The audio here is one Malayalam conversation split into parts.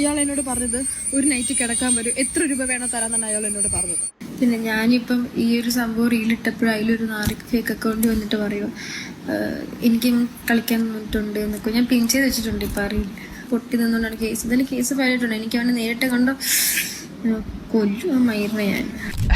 ഇയാൾ എന്നോട് പറഞ്ഞത് ഒരു നൈറ്റ് കിടക്കാൻ വരും. എത്ര രൂപ വേണോ തരാന്നാണ് അയാൾ എന്നോട് പറഞ്ഞത്. പിന്നെ ഞാനിപ്പം ഈ ഒരു സംഭവം റീലിട്ടപ്പോഴും അതിലൊരു നാറി ഫേക്ക് അക്കൗണ്ട് വന്നിട്ട് പറയും എനിക്കും കളിക്കാൻ വന്നിട്ടുണ്ട് എന്നൊക്കെ. ഞാൻ പിൻ ചെയ്ത് വെച്ചിട്ടുണ്ട് ഇപ്പം അറിയില്ല പൊട്ടി നിന്നുകൊണ്ടാണ് കേസ് ഇതിൽ കേസ് ഫയൽ എനിക്ക് അവനെ നേരിട്ട് കണ്ടോ?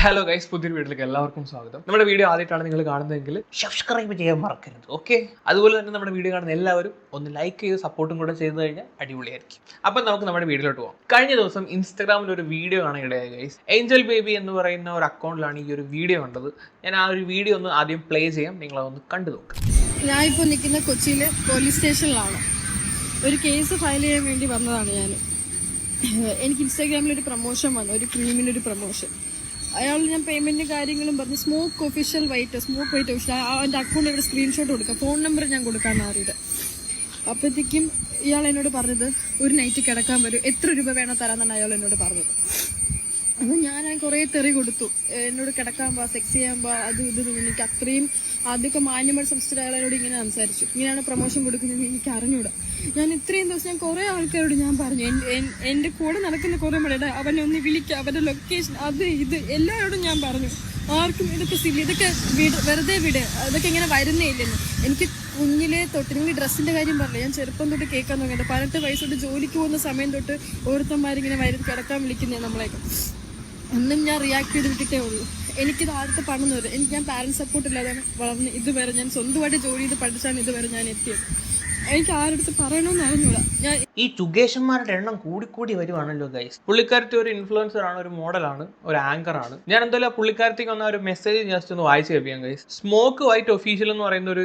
ഹലോ ഗൈസ് പുതിയൊരു വീട്ടിലേക്ക് എല്ലാവർക്കും സ്വാഗതം. നമ്മുടെ വീഡിയോ ആദ്യമായിട്ടാണ് നിങ്ങൾ കാണുന്നതെങ്കിൽ സബ്സ്ക്രൈബ് ചെയ്യാൻ മറക്കരുത് ഓക്കെ അതുപോലെ തന്നെ നമ്മുടെ വീഡിയോ കാണുന്ന എല്ലാവരും ഒന്ന് ലൈക്ക് ചെയ്ത് സപ്പോർട്ടും കൂടെ ചെയ്തു കഴിഞ്ഞാൽ അടിപൊളിയായിരിക്കും. അപ്പം നമുക്ക് നമ്മുടെ വീഡിയോയിലോട്ട് പോകാം കഴിഞ്ഞ ദിവസം ഇൻസ്റ്റാഗ്രാമിൽ ഒരു വീഡിയോ ആണ് ഇടയായ ഗൈസ് ഏഞ്ചൽ ബേബി എന്ന് പറയുന്ന ഒരു അക്കൗണ്ടിലാണ് ഈ ഒരു വീഡിയോ കണ്ടത്. ഞാൻ ആ ഒരു വീഡിയോ ഒന്ന് ആദ്യം പ്ലേ ചെയ്യാം നിങ്ങൾ അതൊന്ന് കണ്ടു നോക്കാം. ഞാൻ ഇപ്പോൾ നിൽക്കുന്ന കൊച്ചിയിലെ പോലീസ് സ്റ്റേഷനിലാണ് ഒരു കേസ് ഫയൽ ചെയ്യാൻ വേണ്ടി വന്നതാണ് ഞാൻ. എനിക്ക് ഇൻസ്റ്റാഗ്രാമിൽ ഒരു പ്രൊമോഷൻ വന്നു. ഒരു ക്രീമിന്റെ ഒരു പ്രൊമോഷൻ അയാൾ ഞാൻ പേയ്മെന്റ് കാര്യങ്ങളും പറഞ്ഞ് smoke official white smoke white official അവന്റെ അക്കൗണ്ട് ഇവിടെ സ്ക്രീൻഷോട്ട് കൊടുക്കുക ഫോൺ നമ്പർ ഞാൻ കൊടുക്കാൻ മാറിയത് അപ്പോഴത്തേക്കും ഇയാൾ എന്നോട് പറഞ്ഞത് ഒരു നൈറ്റ് കിടക്കാൻ വരും. എത്ര രൂപ വേണം തരാമെന്നാണ് അയാൾ എന്നോട് പറഞ്ഞത്. അപ്പോൾ ഞാൻ കുറേ തെറി കൊടുത്തു. എന്നോട് കിടക്കാൻ പാ സെക്സ് ചെയ്യാൻ പാ അത് ഇത് എനിക്ക് അത്രയും ആദ്യമൊക്കെ മാന്യമായിട്ട് സംസ്ഥാനങ്ങളോട് ഇങ്ങനെ സംസാരിച്ചു. ഇങ്ങനെയാണ് പ്രൊമോഷൻ കൊടുക്കുന്നത് എനിക്ക് അറിഞ്ഞൂടാ. ഞാൻ ഇത്രയും ദിവസം ഞാൻ കുറേ ആൾക്കാരോട് ഞാൻ പറഞ്ഞു. എൻ- എൻ- എന്റെ കൂടെ നടക്കുന്ന കുറേ മണിയുടെ അവനെ ഒന്ന് വിളിക്കുക അവന്റെ ലൊക്കേഷൻ അത് ഇത് എല്ലാവരോടും ഞാൻ പറഞ്ഞു. ആർക്കും ഇതൊക്കെ സില്ലി ഇതൊക്കെ വിട വെറുതെ വിട് അതൊക്കെ ഇങ്ങനെ വരുന്നേ ഇല്ലെന്ന്. എനിക്ക് കുഞ്ഞിലെ തൊട്ട് നിങ്ങൾ ഡ്രസ്സിന്റെ കാര്യം പറഞ്ഞില്ല ഞാൻ ചെറുപ്പം തൊട്ട് കേൾക്കാൻ തുടങ്ങിയത് പതിനെട്ട് വയസ്സ് തൊട്ട് ജോലിക്ക് പോകുന്ന സമയം തൊട്ട് ഓരോരുത്തന്മാരിങ്ങനെ വരും കിടക്കാൻ വിളിക്കുന്നേ നമ്മളെയൊക്കെ. ഒന്നും ഞാൻ റിയാക്ട് ചെയ്ത് വിട്ടിട്ടേ ഉള്ളൂ. എനിക്കിത് ആദ്യത്തെ പണം വരും എനിക്ക് ഞാൻ പാരന്റ് സപ്പോർട്ട് ഇല്ലാതെ വളർന്ന് ഇതുവരെ ഞാൻ സ്വന്തമായിട്ട് ജോലി ചെയ്ത് പഠിച്ചാണ് ഇതുവരെ ഞാൻ എത്തിയത്. എനിക്ക് ആരടുത്ത് പറയണമെന്ന് ഞാൻ ഈ ചുഗേഷന്മാരുടെ എണ്ണം കൂടി കൂടി വരുവാണല്ലോ ഗൈസ് പുള്ളിക്കാരത്തി ഒരു ഇൻഫ്ലുവൻസർ ആണ് ഒരു മോഡലാണ് ഒരു ആങ്കർ ആണ്. ഞാൻ എന്തായാലും ആ പുള്ളിക്കാരത്തേക്ക് വന്ന ഒരു മെസ്സേജ് ജസ്റ്റ് ഒന്ന് വായിച്ചു കേൾപ്പിക്കാം ഗൈസ് സ്മോക്ക് വൈറ്റ് ഒഫീഷ്യൽ എന്ന് പറയുന്ന ഒരു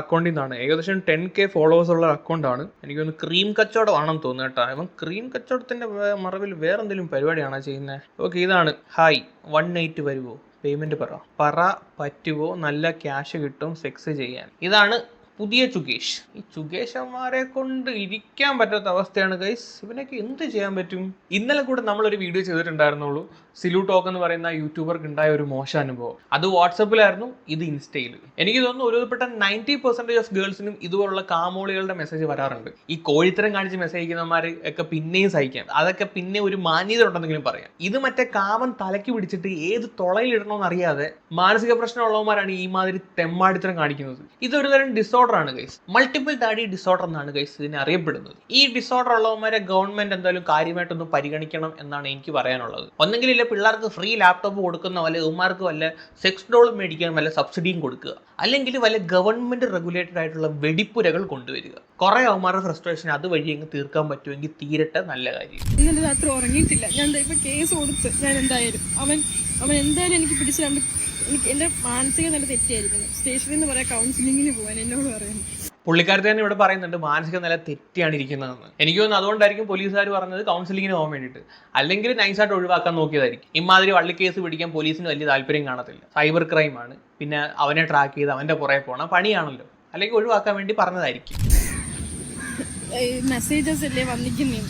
അക്കൗണ്ടിൽ നിന്നാണ് ഏകദേശം ടെൻ കെ ഫോളോവേഴ്സ് ഉള്ള അക്കൗണ്ടാണ് എനിക്കൊന്ന് ക്രീം കച്ചവടമാണെന്ന് തോന്നുന്നു കേട്ടോ. ഇവൻ ക്രീം കച്ചവടത്തിന്റെ മറവിൽ വേറെ എന്തെങ്കിലും പരിപാടിയാണോ ചെയ്യുന്നത് ഓക്കെ ഇതാണ്. ഹായ് വൺ നൈറ്റ് വരുമോ പേയ്മെന്റ് പറ. പറ പറ്റുവോ? നല്ല ക്യാഷ് കിട്ടും സെക്സ് ചെയ്യാൻ. ഇതാണ് പുതിയ ചുകേഷ്. ഈ ചുകേഷന്മാരെ കൊണ്ട് ഇരിക്കാൻ പറ്റാത്ത അവസ്ഥയാണ് ഗൈസ്. ഇവനൊക്കെ എന്ത് ചെയ്യാൻ പറ്റും? ഇന്നലെ കൂടെ നമ്മളൊരു വീഡിയോ ചെയ്തിട്ടുണ്ടായിരുന്നുള്ളൂ. സിലു ടോക്ക് എന്ന് പറയുന്ന യൂട്യൂബർക്ക് ഉണ്ടായ ഒരു മോശം അനുഭവം. അത് വാട്സപ്പിലായിരുന്നു ഇത് ഇൻസ്റ്റയിൽ എനിക്ക് തോന്നുന്നു ഒരുപെട്ട നയന്റി പെർസെന്റേജ് ഓഫ് ഗേൾസിനും ഇതുപോലുള്ള കാമോളികളുടെ മെസ്സേജ് വരാറുണ്ട്. ഈ കോഴിത്തരം കാണിച്ച് മെസ്സേജ് അയക്കുന്നവന്മാർ ഒക്കെ പിന്നെയും സഹിക്കാം. അതൊക്കെ പിന്നെ ഒരു മാന്യത ഉണ്ടെന്നെങ്കിലും പറയാം. ഇത് മറ്റേ കാമൻ തലയ്ക്ക് പിടിച്ചിട്ട് ഏത് തുളയിലിടണമെന്ന് അറിയാതെ മാനസിക പ്രശ്നമുള്ളവന്മാരാണ് ഈ മാതിരി തെമ്മാടിത്തരം കാണിക്കുന്നത്. ഇതൊരു തരം ഡിസോർഡർ ആണ് ഗൈസ് മൾട്ടിപ്പിൾ ഡാഡി ഡിസോർഡർ എന്നാണ് ഗൈസ് ഇതിനെ അറിയപ്പെടുന്നത്. ഈ ഡിസോർഡർ ഉള്ളവന്മാരെ ഗവൺമെന്റ് എന്തായാലും കാര്യമായിട്ടൊന്ന് പരിഗണിക്കണം എന്നാണ് എനിക്ക് പറയാനുള്ളത്. ഒന്നെങ്കിൽ ഇല്ല പിള്ളേർക്ക് ഫ്രീ ലാപ്ടോപ്പ് കൊടുക്കുന്ന വല്ല ഉമാർക്ക് വല്ല സെക്സ് ഡോൾ മേടിക്കാൻ വല്ല സബ്സിഡിയും കൊടുക്കുക. അല്ലെങ്കിൽ വല്ല ഗവൺമെന്റ് റെഗുലേറ്റഡ് ആയിട്ടുള്ള വെടിപ്പുരകൾ കൊണ്ടുവരിക. കുറെ അവന്മാരുടെ ഫ്രസ്ട്രേഷൻ അതുവഴി അങ്ങ് തീർക്കാൻ പറ്റുമെങ്കിൽ തീരട്ടെ നല്ല കാര്യം. ഇന്നലെ രാത്രി ഉറങ്ങിയിട്ടില്ല. ഞാൻ ഇപ്പൊ കേസ് കൊടുത്ത് ഞാൻ എന്തായാലും അവൻ അവൻ എന്തായാലും എനിക്ക് പിടിച്ചു എനിക്ക് എന്റെ മാനസിക നില തെറ്റിയായിരിക്കുന്നു. സ്റ്റേഷനിൽ നിന്ന് പറയാം കൗൺസിലിങ്ങിന് പോകാൻ എന്നോട് പറയുന്നു പുള്ളിക്കാരത്തെ തന്നെ ഇവിടെ പറയുന്നുണ്ട് മാനസിക നില തെറ്റിയാണ് ഇരിക്കുന്നതെന്ന്. എനിക്ക് തോന്നുന്നു അതുകൊണ്ടായിരിക്കും പോലീസുകാർ പറഞ്ഞത് കൗൺസിലിങ്ങിന് പോകാൻ വേണ്ടിയിട്ട്. അല്ലെങ്കിൽ നൈസായിട്ട് ഒഴിവാക്കാൻ നോക്കിയതായിരിക്കും. ഇമാതിരി വള്ളിക്കേസ് പിടിക്കാൻ പോലീസിന് വലിയ താല്പര്യം കാണത്തില്ല. സൈബർ ക്രൈം ആണ്. പിന്നെ അവനെ ട്രാക്ക് ചെയ്ത് അവന്റെ പുറകെ പോകണം പണിയാണല്ലോ. അല്ലെങ്കിൽ ഒഴിവാക്കാൻ വേണ്ടി പറഞ്ഞതായിരിക്കും. മെസ്സേജസ് അല്ലേ വന്നിക്കുന്നേ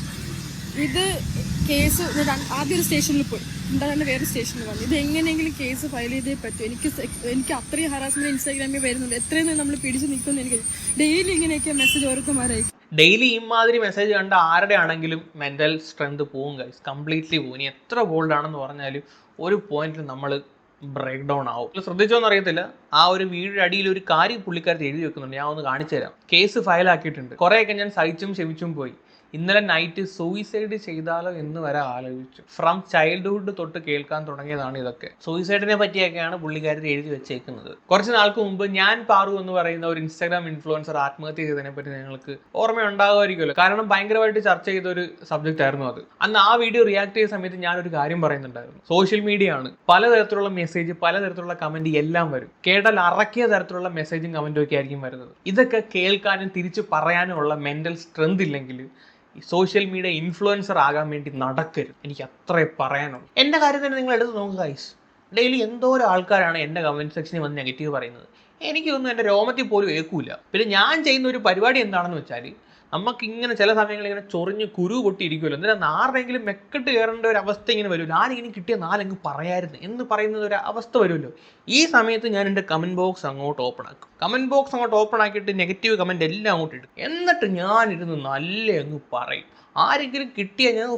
ഇത് കേസ് ഞാൻ ആദ്യം ഒരു സ്റ്റേഷനിൽ പോയി. ഉണ്ടാകാണ്ട് വേറെ സ്റ്റേഷനിൽ വന്നു. ഇത് എങ്ങനെയെങ്കിലും കേസ് ഫയൽ ചെയ്തേ പറ്റൂ. എനിക്ക് എനിക്ക് അത്രയും ഹറാസ്മെന്റ് ഇൻസ്റ്റാഗ്രാമിൽ വരുന്നുണ്ട്. എത്രയും നമ്മൾ പിടിച്ചു നിൽക്കുന്നു എനിക്ക് ഡെയിലി ഇങ്ങനെയൊക്കെ മെസ്സേജ് ഓർക്കുമാരായി ഡെയിലി ഇമാതിരി മെസ്സേജ് കണ്ട ആരുടെ ആണെങ്കിലും മെന്റൽ സ്ട്രെങ്ത് പോവും ഗൈസ് കംപ്ലീറ്റ്ലി പോകും ഇനി എത്ര ബോൾഡ് ആണെന്ന് പറഞ്ഞാലും ഒരു പോയിന്റിൽ നമ്മൾ ബ്രേക്ക് ഡൗൺ ആവും. ശ്രദ്ധിച്ചോന്ന് അറിയത്തില്ല. ആ ഒരു വീടിന്റെ അടിയിൽ ഒരു കാര്യം പുള്ളിക്കാരത്ത് എഴുതി വെക്കുന്നുണ്ട്. ഞാൻ ഒന്ന് കാണിച്ചു തരാം കേസ് ഫയൽ ആക്കിയിട്ടുണ്ട്. കുറേയൊക്കെ ഞാൻ സഹിച്ചും ക്ഷമിച്ചും പോയി. ഇന്നലെ നൈറ്റ് സൂയിസൈഡ് ചെയ്താലോ എന്ന് വരെ ആലോചിച്ചു. ഫ്രം ചൈൽഡ്ഹുഡ് തൊട്ട് കേൾക്കാൻ തുടങ്ങിയതാണ് ഇതൊക്കെ. സൂയിസൈഡിനെ പറ്റിയൊക്കെയാണ് പുള്ളിക്കാരി എഴുതി വെച്ചേക്കുന്നത്. കുറച്ച് നാൾക്ക് മുമ്പ് ഞാൻ പാറു എന്ന് പറയുന്ന ഒരു ഇൻസ്റ്റാഗ്രാം ഇൻഫ്ലുവൻസർ ആത്മഹത്യ ചെയ്തതിനെ പറ്റി നിങ്ങൾക്ക് ഓർമ്മയുണ്ടാകുമായിരിക്കുമല്ലോ. കാരണം ഭയങ്കരമായിട്ട് ചർച്ച ചെയ്ത ഒരു സബ്ജക്റ്റ് ആയിരുന്നു അത്. അന്ന് ആ വീഡിയോ റിയാക്ട് ചെയ്ത സമയത്ത് ഞാനൊരു കാര്യം പറയുന്നുണ്ടായിരുന്നു. സോഷ്യൽ മീഡിയ ആണ്. പലതരത്തിലുള്ള മെസ്സേജ് പലതരത്തിലുള്ള കമന്റ് എല്ലാം വരും. കേട്ടാൽ അറക്കിയ തരത്തിലുള്ള മെസ്സേജും കമന്റും ഒക്കെ ആയിരിക്കും വരുന്നത്. ഇതൊക്കെ കേൾക്കാനും തിരിച്ചു പറയാനും ഉള്ള മെന്റൽ സ്ട്രെങ്ത് ഇല്ലെങ്കിൽ ഈ സോഷ്യൽ മീഡിയ ഇൻഫ്ലുവൻസർ ആകാൻ വേണ്ടി നടക്കരുത്. എനിക്ക് അത്രേ പറയാനുള്ളൂ. എന്റെ കാര്യം തന്നെ നിങ്ങൾ എടുത്ത് നോക്കുക ഗൈസ് ഡെയിലി എന്തോരം ആൾക്കാരാണ് എന്റെ കമന്റ് സെക്ഷനിൽ വന്ന് നെഗറ്റീവ് പറയുന്നത്. എനിക്കൊന്നും എന്റെ രോമത്തിൽ പോലും ഏൽക്കൂല പിന്നെ ഞാൻ ചെയ്യുന്ന ഒരു പരിപാടി എന്താണെന്ന് വെച്ചാൽ നമുക്ക് ഇങ്ങനെ ചില സമയങ്ങളിൽ ഇങ്ങനെ ചൊറിഞ്ഞ് കുരു പൊട്ടിയിരിക്കുമല്ലോ എന്നിട്ട് ആരുടെയെങ്കിലും മെക്കെട്ട് കയറേണ്ട ഒരു അവസ്ഥ ഇങ്ങനെ വരുമല്ലോ. ആരെങ്കിലും കിട്ടിയ നാലങ്ങ് പറയായിരുന്നു എന്ന് പറയുന്നത് ഒരു അവസ്ഥ വരുമല്ലോ. ഈ സമയത്ത് ഞാൻ എന്റെ കമന്റ് ബോക്സ് അങ്ങോട്ട് ഓപ്പൺ ആക്കും. കമന്റ് ബോക്സ് അങ്ങോട്ട് ഓപ്പൺ ആക്കിയിട്ട് നെഗറ്റീവ് കമന്റ് എല്ലാം അങ്ങോട്ട് ഇടും. എന്നിട്ട് ഞാനിരുന്ന് നല്ല അങ്ങ് പറയും. ആരെങ്കിലും കിട്ടിയാൽ ഞാൻ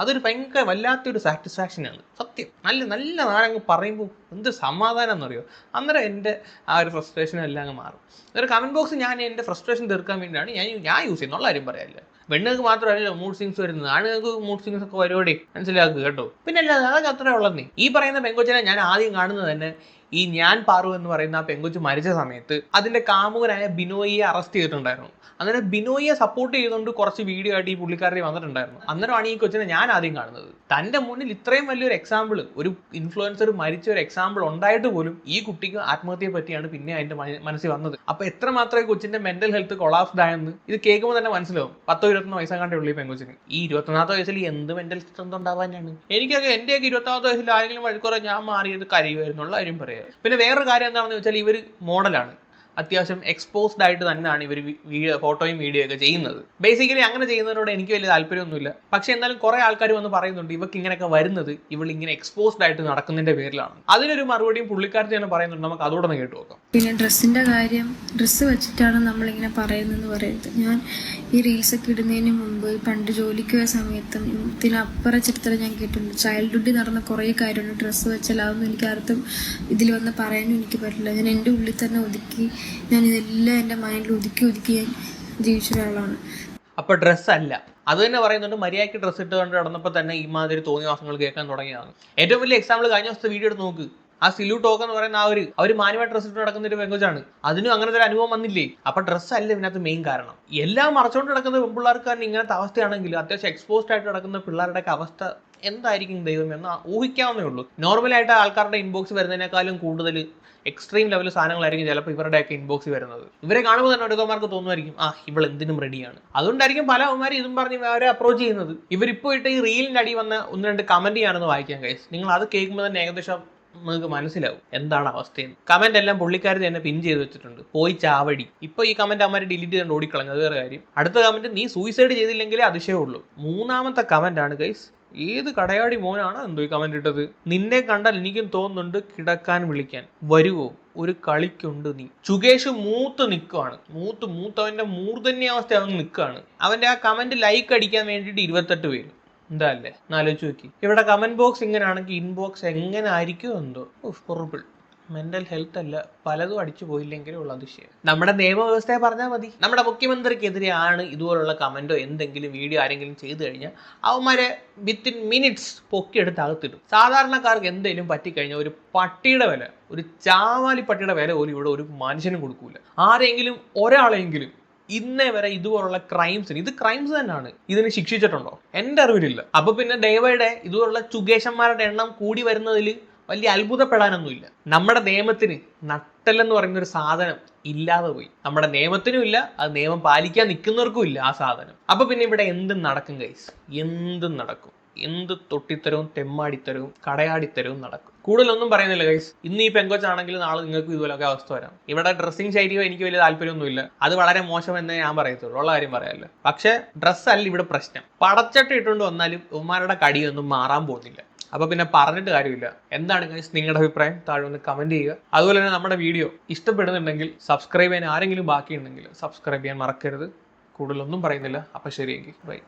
അതൊരു ഭയങ്കര വല്ലാത്തൊരു സാറ്റിസ്ഫാക്ഷനാണ് സത്യം. നല്ല നല്ല നാരങ്ങ് പറയുമ്പോൾ എന്ത് സമാധാനം എന്നറിയോ? അന്നേരം എന്റെ ആ ഒരു ഫ്രസ്ട്രേഷൻ എല്ലാം അങ്ങ് മാറും. ഒരു കമന്റ് ബോക്സ് ഞാൻ എന്റെ ഫ്രസ്ട്രേഷൻ തീർക്കാൻ വേണ്ടിയാണ് ഞാൻ ഞാൻ യൂസ് ചെയ്യുന്നുള്ള കാര്യം പറയാനില്ല പെണ്ണുങ്ങൾക്ക് മാത്രമല്ല മൂഡ് സിങ്സ് വരുന്നത്. ആണുങ്ങൾക്ക് മൂഡ് സിങ്സ് ഒക്കെ വരുവോടെ? മനസ്സിലാക്കുക കേട്ടോ. പിന്നെ അല്ലാതെ അതൊക്കെ അത്രേ ഉള്ളന്നേ. ഈ പറയുന്ന പെങ്കൊച്ചനെ ഞാൻ ആദ്യം കാണുന്നത് തന്നെ ഈ ഞാൻ പാറു എന്ന് പറയുന്ന ആ പെങ്കുച്ചു മരിച്ച സമയത്ത് അതിന്റെ കാമുകനായ ബിനോയിയെ അറസ്റ്റ് ചെയ്തിട്ടുണ്ടായിരുന്നു. അങ്ങനെ ബിനോയിയെ സപ്പോർട്ട് ചെയ്തുകൊണ്ട് കുറച്ച് വീഡിയോ ആയിട്ട് ഈ പുള്ളിക്കാരി വന്നിട്ടുണ്ടായിരുന്നു. അന്നേരമാണ് ഈ കൊച്ചിനെ ഞാൻ ആദ്യം കാണുന്നത്. തന്റെ മുന്നിൽ ഇത്രയും വലിയൊരു എക്സാമ്പിൾ ഒരു ഇൻഫ്ലുവൻസർ മരിച്ച ഒരു എക്സാമ്പിൾ ഉണ്ടായിട്ട് പോലും ഈ കുട്ടിക്ക് ആത്മഹത്യയെ പറ്റിയാണ് പിന്നെ അതിന്റെ മന- മനസ്സിൽ വന്നത്. അപ്പൊ എത്രമാത്രം ഈ കൊച്ചിന്റെ മെന്റൽ ഹെൽത്ത് കൊളാപ്സ്ഡ് ആയെന്ന് ഇത് കേൾക്കുമ്പോൾ തന്നെ മനസ്സിലാവും. പത്തോ ഇരുപത്തൊന്ന് വയസ്സാകാണ്ടേ ഉള്ളൂ ഈ പെങ്കൊച്ചിന്. ഈ ഇരുപത്തൊന്നാമത്തെ വയസ്സിൽ എന്ത് മെന്റൽ സ്ട്രെങ്ത് ഉണ്ടാവാനാണ് എനിക്കൊക്കെ എന്റെയൊക്കെ ഇരുപത്താമത്തെ വയസ്സിൽ ആരെങ്കിലും വഴിക്കുറ ഞാൻ മാറിയത് കരയുമായിരുന്നുള്ള കാര്യം പറയാം. പിന്നെ വേറൊരു കാര്യം എന്താണെന്ന് വെച്ചാൽ ഇവർ മോഡലാണ്. അത്യാവശ്യം എക്സ്പോസ്ഡ് ആയിട്ട് തന്നെയാണ് ഇവർ വീഡിയോ ഫോട്ടോയും വീഡിയോ ഒക്കെ ചെയ്യുന്നത്. ബേസിക്കലി അങ്ങനെ ചെയ്യുന്നതിനോട് എനിക്ക് വലിയ താല്പര്യമൊന്നുമില്ല. പക്ഷെ എന്നാലും കുറെ ആൾക്കാർ വന്ന് പറയുന്നുണ്ട് ഇവർക്ക് ഇങ്ങനെയൊക്കെ വരുന്നത് ഇവൾ ഇങ്ങനെ എക്സ്പോസ്ഡ് ആയിട്ട് നടക്കുന്നതിന്റെ പേരിലാണ്. അതിനൊരു മറുപടിയും പുള്ളിക്കാരത്തി തന്നെ പറയുന്നുണ്ട്. നമുക്ക് അതോടെ ഒന്ന് കേട്ടു നോക്കാം. പിന്നെ ഡ്രസ്സിന്റെ കാര്യം ഡ്രസ്സ് വെച്ചിട്ടാണ് നമ്മളിങ്ങനെ പറയുന്നതെന്ന് പറയുന്നത് ഞാൻ ഈ റീൽസ് ഒക്കെ ഇടുന്നതിന് മുമ്പ് പണ്ട് ജോലിക്ക് പോയ സമയത്തും ഇതിനപ്പുറ ചരിത്രം ഞാൻ കേട്ടിട്ടുണ്ട്. ചൈൽഡ്ഹുഡിൽ നടന്ന കുറേ കാര്യമുണ്ട് ഡ്രസ്സ് വെച്ചാൽ അതൊന്നും എനിക്ക് അർത്ഥം ഇതിൽ വന്ന് പറയാനും എനിക്ക് പറ്റില്ല. ഞാൻ എന്റെ ഉള്ളിൽ തന്നെ ഒതുക്കി ഞാൻ ഇതെല്ലാം എന്റെ മൈൻഡിൽ ഒതുക്കി ഒതുക്കി ഞാൻ ജീവിച്ച ഒരാളാണ്. അപ്പൊ ഡ്രസ്സല്ല അത് തന്നെ പറയുന്നുണ്ട് മര്യാദയ്ക്ക് ഡ്രസ്സ് ഇട്ട് കൊണ്ട് നടന്നപ്പോൾ തന്നെ ഈ മാതിരി തോന്നിയ വാസങ്ങൾ കേൾക്കാൻ തുടങ്ങിയതാണ്. ഏറ്റവും വലിയ എക്സാമ്പിൾ കഴിഞ്ഞ ദിവസത്തെ വീഡിയോ എടുത്ത് നോക്ക്. ആ സിലു ടോക്ക് എന്ന് പറയുന്ന ആ ഒരു അവർ മാന്യമായ ഡ്രസ്സ് ഇട്ട് നടക്കുന്ന ഒരു പെങ്കൊച്ചാണ്. അതിനും അങ്ങനത്തെ ഒരു അനുഭവം വന്നില്ലേ? അപ്പൊ ഡ്രസ്സ് അല്ല ഇതിനകത്ത് മെയിൻ കാരണം. എല്ലാം മറച്ചുകൊണ്ട് നടക്കുന്ന പെൺപിള്ളേർക്ക് തന്നെ ഇങ്ങനത്തെ അവസ്ഥയാണെങ്കിൽ അത്യാവശ്യം എക്സ്പോസ്ഡ് ആയിട്ട് നടക്കുന്ന പിള്ളേരുടെ അവസ്ഥ എന്തായിരിക്കും ദൈവം എന്ന് ഊഹിക്കാവുന്നേ ഉള്ളൂ. നോർമലായിട്ട് ആൾക്കാരുടെ ഇൻബോക്സ് വരുന്നതിനേക്കാളും കൂടുതൽ എക്സ്ട്രീം ലെവൽ സാധനങ്ങളായിരിക്കും ചിലപ്പോൾ ഇവരുടെയൊക്കെ ഇൻബോക്സ് വരുന്നത്. ഇവരെ കാണുമ്പോൾ തന്നെ ഒരുക്കന്മാർക്ക് തോന്നുമായിരിക്കും ആ ഇവൾ എന്തിനും റെഡിയാണ് അതുകൊണ്ടായിരിക്കും പല അവന്മാർ ഇതും പറഞ്ഞ് അവരെ അപ്രോച്ച് ചെയ്യുന്നത്. ഇവരിപ്പോൾ ഇട്ട് ഈ റീലിന്റെ അടി വന്ന ഒന്ന് രണ്ട് കമന്റ് ചെയ്യാണെന്ന് വായിക്കാൻ കഴിയും നിങ്ങൾ അത് കേൾക്കുമ്പോൾ തന്നെ ഏകദേശം നിങ്ങൾക്ക് മനസ്സിലാവും എന്താണ് അവസ്ഥയെന്ന്. കമന്റ് എല്ലാം പുള്ളിക്കാർ തന്നെ പിൻ ചെയ്ത് വെച്ചിട്ടുണ്ട്. പോയി ചാവടി. ഇപ്പൊ ഈ കമന്റ് അമ്മ ഡിലീറ്റ് ചെയ്ത് ഓടിക്കളഞ്ഞു. അത് വേറെ കാര്യം. അടുത്ത കമന്റ് നീ സൂയിസൈഡ് ചെയ്തില്ലെങ്കിലേ അതിശയമുള്ളൂ മൂന്നാമത്തെ കമന്റ് ആണ് ഗൈസ് ഏത് കടയാടി മോനാണ് എന്തോ ഈ കമന്റ് ഇട്ടത്? നിന്നെ കണ്ടാൽ എനിക്കും തോന്നുന്നുണ്ട് കിടക്കാൻ വിളിക്കാൻ. വരുവോ? ഒരു കളിക്കുണ്ട് നീ. ചുകേഷ് മൂത്ത് നിൽക്കുവാണ്. മൂത്ത് മൂത്ത് അവന്റെ മൂർധന്യാവസ്ഥ അവൻ നിൽക്കുകയാണ് അവന്റെ ആ കമന്റ് ലൈക്ക് അടിക്കാൻ വേണ്ടിയിട്ട് ഇരുപത്തെട്ട് പേര്. എന്താ അല്ലേ എന്നാലോചിച്ച് നോക്കി. ഇവിടെ കമന്റ് ബോക്സ് ഇങ്ങനെയാണെങ്കിൽ ഇൻബോക്സ് എങ്ങനെ ആയിരിക്കും എന്തോ ഹൊറിബിൾ മെന്റൽ ഹെൽത്ത് അല്ല പലതും അടിച്ചു പോയില്ലെങ്കിലും ഉള്ള അതിശയം. നമ്മുടെ നിയമവ്യവസ്ഥയെ പറഞ്ഞാൽ മതി. നമ്മുടെ മുഖ്യമന്ത്രിക്കെതിരെയാണ് ഇതുപോലുള്ള കമന്റോ എന്തെങ്കിലും വീഡിയോ ആരെങ്കിലും ചെയ്തു കഴിഞ്ഞാൽ അവന്മാരെ വിത്തിൻ മിനിറ്റ്സ് പൊക്കിയെടുത്ത് അകത്തിടും. സാധാരണക്കാർക്ക് എന്തെങ്കിലും പറ്റിക്കഴിഞ്ഞാൽ ഒരു പട്ടിയുടെ വില ഒരു ചാവാലി പട്ടിയുടെ വില പോലും ഇവിടെ ഒരു മനുഷ്യനും കൊടുക്കൂല. ആരെങ്കിലും ഒരാളെങ്കിലും ഇന്നേ വരെ ഇതുപോലുള്ള ക്രൈംസിന് ഇത് ക്രൈംസ് തന്നെയാണ്. ഇതിന് ശിക്ഷിച്ചിട്ടുണ്ടോ? എന്റെ അറിവിലില്ല. അപ്പൊ പിന്നെ ദയവയുടെ ഇതുപോലുള്ള ചുകേശന്മാരുടെ എണ്ണം കൂടി വരുന്നതിൽ വലിയ അത്ഭുതപ്പെടാനൊന്നുമില്ല. നമ്മുടെ നിയമത്തിന് നട്ടലെന്ന് പറയുന്ന ഒരു സാധനം ഇല്ലാതെ പോയി. നമ്മുടെ നിയമത്തിനും ഇല്ല അത് നിയമം പാലിക്കാൻ നിൽക്കുന്നവർക്കും ഇല്ല ആ സാധനം. അപ്പൊ പിന്നെ ഇവിടെ എന്തും നടക്കും ഗൈസ് എന്തും നടക്കും. എന്ത് തൊട്ടിത്തരവും തെമ്മാടിത്തരവും കടയാടിത്തരവും നടക്കും. കൂടുതലൊന്നും പറയുന്നില്ല ഗൈസ് ഇന്ന് ഈ പെങ്കൊച്ചാണെങ്കിൽ നാളെ നിങ്ങൾക്ക് ഇതുപോലൊക്കെ അവസ്ഥ വരാം. ഇവിടെ ഡ്രസ്സിങ് ശൈലിയോ എനിക്ക് വലിയ താല്പര്യമൊന്നുമില്ല. അത് വളരെ മോശമെന്നേ ഞാൻ പറയത്തുള്ളൂ. ഉള്ള കാര്യം പറയാമല്ലോ പക്ഷെ ഡ്രസ്സല്ല ഇവിടെ പ്രശ്നം. പടച്ചട്ട ഇട്ടുകൊണ്ട് വന്നാലും ഉമ്മാരുടെ കടിയൊന്നും മാറാൻ പോകുന്നില്ല. അപ്പൊ പിന്നെ പറഞ്ഞിട്ട് കാര്യമില്ല. എന്താണ് ഗൈസ് നിങ്ങളുടെ അഭിപ്രായം? താഴെ ഒന്ന് കമന്റ് ചെയ്യുക. അതുപോലെ തന്നെ നമ്മുടെ വീഡിയോ ഇഷ്ടപ്പെടുന്നുണ്ടെങ്കിൽ സബ്സ്ക്രൈബ് ചെയ്യാൻ ആരെങ്കിലും ബാക്കിയുണ്ടെങ്കിൽ സബ്സ്ക്രൈബ് ചെയ്യാൻ മറക്കരുത്. കൂടുതലൊന്നും പറയുന്നില്ല. അപ്പൊ ശരിയെങ്കിൽ ബൈ